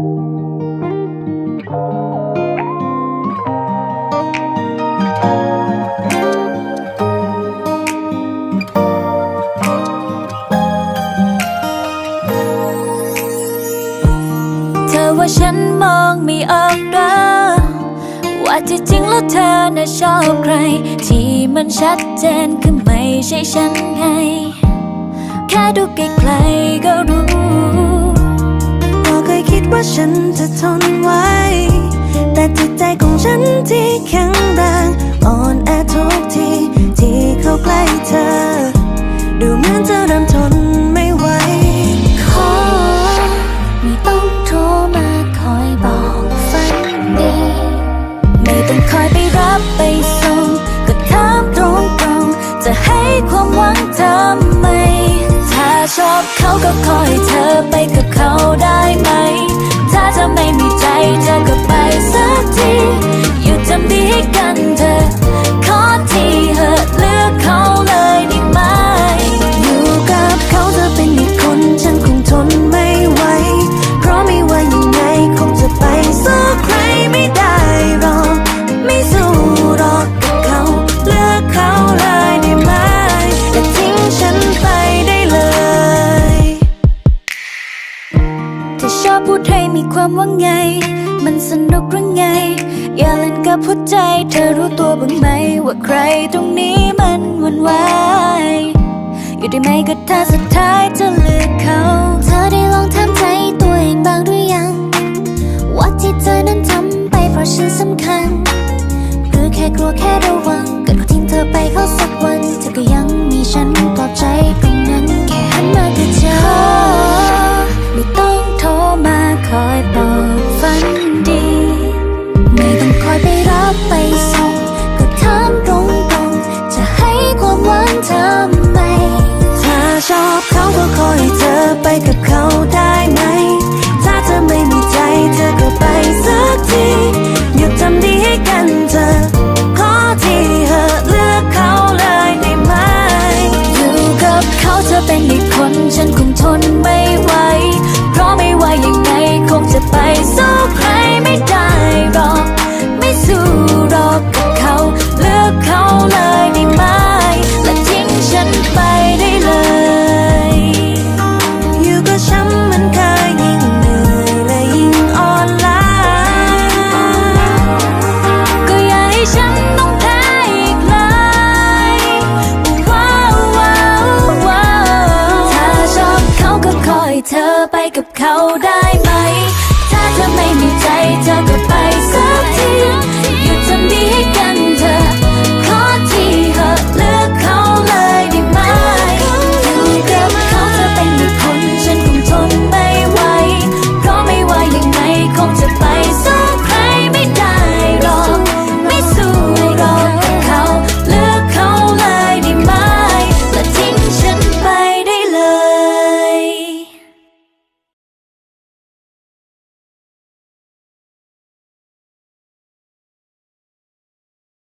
เธอว่าฉันมองไม่ออกหรอว่าที่จริงแล้วเธอน่ะชอบใคร ที่มันชัดเจนคือไม่ใช่ฉันไง แค่ดูไกล ว่าฉันจะทนไว้แต่จิตใจของฉันที่แข็งแรงอ่อนแอทุกที ที่เข้าใกล้เธอ ดูเหมือนจะเริ่มทนไม่ไหว ขอ ไม่ต้องโทรมาคอยบอกฝันดี ไม่ต้องคอยไปรับไปส่ง ก็ถามตรงๆ จะให้ความหวังทำไม ถ้าชอบเขาก็คอยเธอไปกับเขาได้ไหม ถ้า พูดให้มีความว่าไง มันสนุกหรือไง อย่าเล่นกับหัวใจ เธอรู้ตัวบ้างไหม ว่าใครตรงนี้มันวุ่นวายอยู่ได้ไหมก็ถ้าสุดท้ายจะเลือกเขา เธอได้ลองทำใจตัวเองบ้างหรือยัง ว่าที่เธอนั้นทำไปเพราะฉันสำคัญ หรือแค่กลัวแค่ระวัง ธอไปกับเขาได้ไหม ถ้าเธอไม่มีใจเธอก็